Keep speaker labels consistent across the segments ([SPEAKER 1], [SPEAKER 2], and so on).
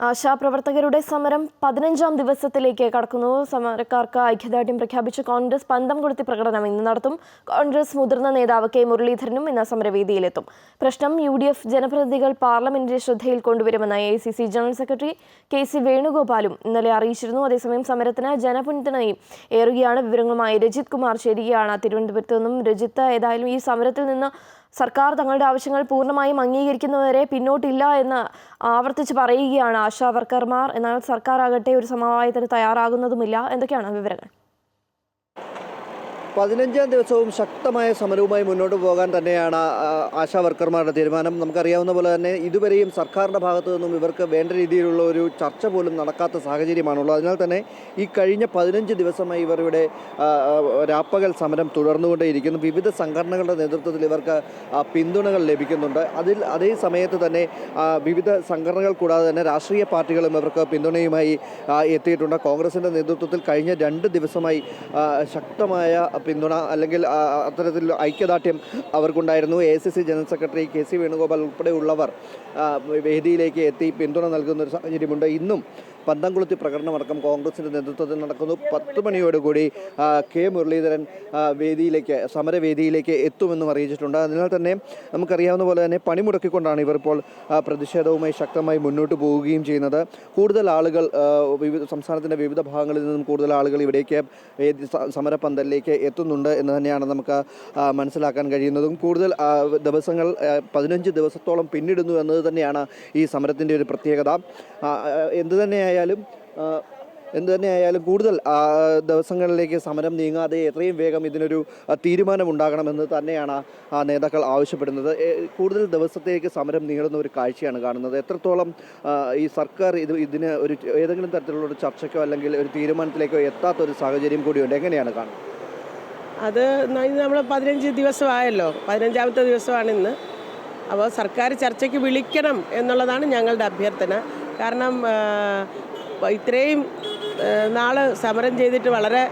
[SPEAKER 1] ആശാപ്രവർത്തകരുടെ സമരം പതിനഞ്ചാം ദിവസത്തിലേക്ക് കടക്കുന്നു. സമരക്കാർക്ക് ഐക്യദാർഢ്യം പ്രഖ്യാപിച്ച് കോൺഗ്രസ് പന്തം കൊളുത്തി പ്രകടനം ഇന്ന് നടത്തും. കോൺഗ്രസ് മുതിർന്ന നേതാവ് കെ മുരളീധരനും ഇന്ന് സമരവേദിയിലെത്തും. പ്രശ്നം യു ഡി എഫ് ജനപ്രതിനിധികൾ പാർലമെന്റിന്റെ ശ്രദ്ധയിൽ കൊണ്ടുവരുമെന്ന് A C C general secretary K C വേണുഗോപാലും ഇന്നലെ അറിയിച്ചിരുന്നു. അതേസമയം സമരത്തിന് ജനപിന്തുണയും ഏറുകയാണ്. വിവരങ്ങളുമായി രജിത് കുമാർ ചേരുകയാണ്. തിരുവനന്തപുരത്ത് നിന്നും രജിത്ത് ഏതായാലും ഈ സമരത്തിൽ നിന്ന് സർക്കാർ തങ്ങളുടെ ആവശ്യങ്ങൾ പൂർണമായും അംഗീകരിക്കുന്നവരെ പിന്നോട്ടില്ല എന്ന് ആവർത്തിച്ച് പറയുകയാണ് ആശാ വർക്കർമാർ. എന്നാൽ സർക്കാർ ആകട്ടെ ഒരു സമവായത്തിന് തയ്യാറാകുന്നതുമില്ല. എന്തൊക്കെയാണ് വിവരങ്ങൾ?
[SPEAKER 2] പതിനഞ്ചാം ദിവസവും ശക്തമായ സമരവുമായി മുന്നോട്ട് പോകാൻ തന്നെയാണ് ആശാ വർക്കർമാരുടെ തീരുമാനം. നമുക്കറിയാവുന്ന പോലെ തന്നെ ഇതുവരെയും സർക്കാരിന്റെ ഭാഗത്തു നിന്നും ഇവർക്ക് വേണ്ട രീതിയിലുള്ള ഒരു ചർച്ച പോലും നടക്കാത്ത സാഹചര്യമാണുള്ളത്. അതിനാൽ തന്നെ ഈ കഴിഞ്ഞ പതിനഞ്ച് ദിവസമായി ഇവർ ഇവിടെ രാപ്പകൽ സമരം തുടർന്നുകൊണ്ടേയിരിക്കുന്നു. വിവിധ സംഘടനകളുടെ നേതൃത്വത്തിൽ ഇവർക്ക് പിന്തുണകൾ ലഭിക്കുന്നുണ്ട്. അതിൽ അതേ സമയത്ത് തന്നെ വിവിധ സംഘടനകൾ കൂടാതെ തന്നെ രാഷ്ട്രീയ പാർട്ടികളും ഇവർക്ക് പിന്തുണയുമായി എത്തിയിട്ടുണ്ട്. കോൺഗ്രസിന്റെ നേതൃത്വത്തിൽ കഴിഞ്ഞ രണ്ട് ദിവസമായി ശക്തമായ പിന്തുണ അല്ലെങ്കിൽ അത്തരത്തിൽ ഐക്യദാർഢ്യം അവർക്കുണ്ടായിരുന്നു. A C C general secretary K C Venugopal ഉൾപ്പെടെയുള്ളവർ വേദിയിലേക്ക് എത്തി പിന്തുണ നൽകുന്ന ഒരു സാഹചര്യമുണ്ട്. ഇന്നും പന്തംകുളത്തി പ്രകടനമടക്കം കോൺഗ്രസിന്റെ നേതൃത്വത്തിൽ നടക്കുന്നു. പത്ത് മണിയോടുകൂടി കെ മുരളീധരൻ വേദിയിലേക്ക് സമരവേദിയിലേക്ക് എത്തുമെന്നും അറിയിച്ചിട്ടുണ്ട്. അതിനാൽ തന്നെ നമുക്കറിയാവുന്ന പോലെ തന്നെ പണിമുടക്കിക്കൊണ്ടാണ് ഇവർ ഇപ്പോൾ പ്രതിഷേധവുമായി ശക്തമായി മുന്നോട്ട് പോവുകയും ചെയ്യുന്നത്. കൂടുതൽ ആളുകൾ വിവിധ സംസ്ഥാനത്തിന്റെ വിവിധ ഭാഗങ്ങളിൽ നിന്നും കൂടുതൽ ആളുകൾ ഇവിടേക്ക് സമരപന്തലിലേക്ക് സ- എത്തുന്നുണ്ട് എന്ന് തന്നെയാണ് നമുക്ക് മനസ്സിലാക്കാൻ കഴിയുന്നതും. കൂടുതൽ ദിവസങ്ങൾ പതിനഞ്ച് ദിവസത്തോളം പിന്നിടുന്നു എന്നത് തന്നെയാണ് ഈ സമരത്തിന്റെ ഒരു പ്രത്യേകത. എന്തു തന്നെയായാലും എന്തു തന്നെയായാലും കൂടുതൽ ദിവസങ്ങളിലേക്ക് സമരം നീങ്ങാതെ എത്രയും വേഗം ഇതിനൊരു തീരുമാനമുണ്ടാകണമെന്ന് തന്നെയാണ് നേതാക്കൾ ആവശ്യപ്പെടുന്നത്. കൂടുതൽ ദിവസത്തേക്ക് സമരം നീളുന്ന ഒരു കാഴ്ചയാണ് കാണുന്നത്. എത്രത്തോളം ഈ സർക്കാർ ഇത് ഇതിന് ഒരു ഏതെങ്കിലും തരത്തിലുള്ള ഒരു ചർച്ചയ്ക്കോ അല്ലെങ്കിൽ ഒരു തീരുമാനത്തിലേക്കോ എത്താത്ത ഒരു സാഹചര്യം കൂടിയുണ്ട്. എങ്ങനെയാണ് കാണുന്നത്?
[SPEAKER 3] അത് നമ്മൾ പതിനഞ്ച് ദിവസമായല്ലോ. പതിനഞ്ചാമത്തെ ദിവസമാണ് ഇന്ന്. അപ്പോൾ സർക്കാർ ചർച്ചയ്ക്ക് വിളിക്കണം എന്നുള്ളതാണ് ഞങ്ങളുടെ അഭ്യർത്ഥന. കാരണം ഇത്രയും നാൾ സമരം ചെയ്തിട്ട് വളരെ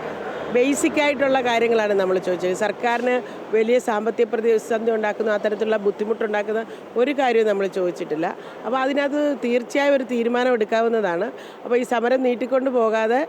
[SPEAKER 3] ബേസിക് ആയിട്ടുള്ള കാര്യങ്ങളാണ് നമ്മൾ ചോദിച്ചത്. സർക്കാരിന് വലിയ സാമ്പത്തിക പ്രതിസന്ധി ഉണ്ടാക്കുന്ന അത്തരത്തിലുള്ള ബുദ്ധിമുട്ടുണ്ടാക്കുന്ന ഒരു കാര്യവും നമ്മൾ ചോദിച്ചിട്ടില്ല. അപ്പോൾ അതിനകത്ത് തീർച്ചയായും ഒരു തീരുമാനം എടുക്കാവുന്നതാണ്. അപ്പോൾ ഈ സമരം നീട്ടിക്കൊണ്ട് പോകാതെ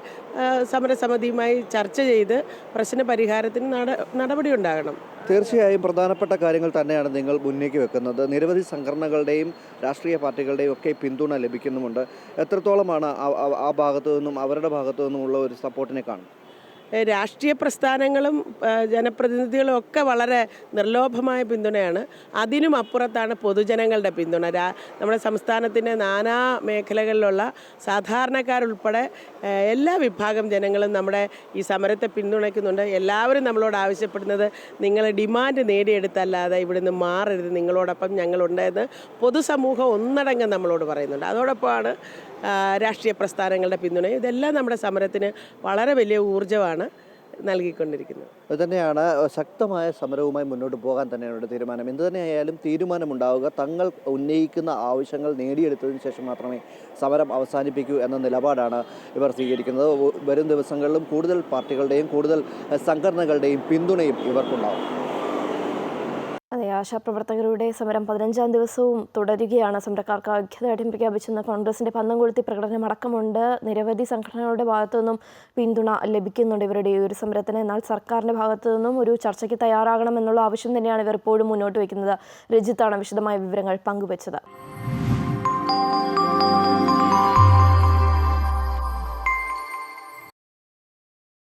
[SPEAKER 3] സമരസമിതിയുമായി ചർച്ച ചെയ്ത് പ്രശ്ന പരിഹാരത്തിന് നട നടപടി ഉണ്ടാകണം.
[SPEAKER 2] തീർച്ചയായും പ്രധാനപ്പെട്ട കാര്യങ്ങൾ തന്നെയാണ് നിങ്ങൾ മുന്നേക്ക് വെക്കുന്നത്. നിരവധി സംഘടനകളുടെയും രാഷ്ട്രീയ പാർട്ടികളുടെയും ഒക്കെ പിന്തുണ ലഭിക്കുന്നുമുണ്ട്. എത്രത്തോളമാണ് ആ- ഭാഗത്തു നിന്നും അവരുടെ ഭാഗത്തു നിന്നുമുള്ള ഒരു സപ്പോർട്ടിനെ കാണും
[SPEAKER 3] ഏ, രാഷ്ട്രീയ പ്രസ്ഥാനങ്ങളും ജനപ്രതിനിധികളും ഒക്കെ വളരെ നിർലോഭമായ പിന്തുണയാണ്. അതിനും അപ്പുറത്താണ് പൊതുജനങ്ങളുടെ പിന്തുണ. നമ്മുടെ സംസ്ഥാനത്തിന്റെ നാനാ മേഖലകളിലുള്ള സാധാരണക്കാരുൾപ്പെടെ എല്ലാ വിഭാഗം ജനങ്ങളും നമ്മുടെ ഈ സമരത്തെ പിന്തുണയ്ക്കുന്നുണ്ട്. എല്ലാവരും നമ്മളോട് ആവശ്യപ്പെടുന്നത് നിങ്ങൾ ഡിമാൻഡ് നേടിയെടുത്തല്ലാതെ ഇവിടുന്ന് മാറരുത് നിങ്ങളോടൊപ്പം ഞങ്ങളുണ്ടെന്ന് പൊതുസമൂഹം ഒന്നടങ്കം നമ്മളോട് പറയുന്നുണ്ട്. അതോടൊപ്പമാണ് രാഷ്ട്രീയ പ്രസ്ഥാനങ്ങളുടെ പിന്തുണ ഇതെല്ലാം നമ്മുടെ സമരത്തിന് വളരെ വലിയ ഊർജമാണ്. നൽകിക്കൊണ്ടിരിക്കുന്നത്.
[SPEAKER 2] അത് തന്നെയാണ് ശക്തമായ സമരവുമായി മുന്നോട്ട് പോകാൻ തന്നെയാണ് തീരുമാനം. എന്ത് തന്നെയായാലും തീരുമാനമുണ്ടാവുക തങ്ങൾ ഉന്നയിക്കുന്ന ആവശ്യങ്ങൾ നേടിയെടുത്തതിന് ശേഷം മാത്രമേ സമരം അവസാനിപ്പിക്കൂ എന്ന നിലപാടാണ് ഇവർ സ്വീകരിക്കുന്നത്. വരും ദിവസങ്ങളിലും കൂടുതൽ പാർട്ടികളുടെയും കൂടുതൽ സംഘടനകളുടെയും പിന്തുണയും ഇവർക്കുണ്ടാവും.
[SPEAKER 1] ആശാപ്രവർത്തകരുടെ സമരം പതിനഞ്ചാം ദിവസവും തുടരുകയാണ്. സമരക്കാർക്ക് ഐക്യദാർഢ്യം പ്രഖ്യാപിച്ചെന്ന കോൺഗ്രസിന്റെ പന്തം കൊളുത്തി പ്രകടനം അടക്കമുണ്ട്. നിരവധി സംഘടനകളുടെ ഭാഗത്തു നിന്നും പിന്തുണ ലഭിക്കുന്നുണ്ട് ഇവരുടെ ഈ ഒരു സമരത്തിന്. എന്നാൽ സർക്കാരിന്റെ ഭാഗത്തു നിന്നും ഒരു ചർച്ചയ്ക്ക് തയ്യാറാകണം എന്നുള്ള ആവശ്യം തന്നെയാണ് ഇവർ ഇപ്പോഴും മുന്നോട്ട് വയ്ക്കുന്നത്. രജിത്താണ് വിശദമായ വിവരങ്ങൾ പങ്കുവച്ചത്.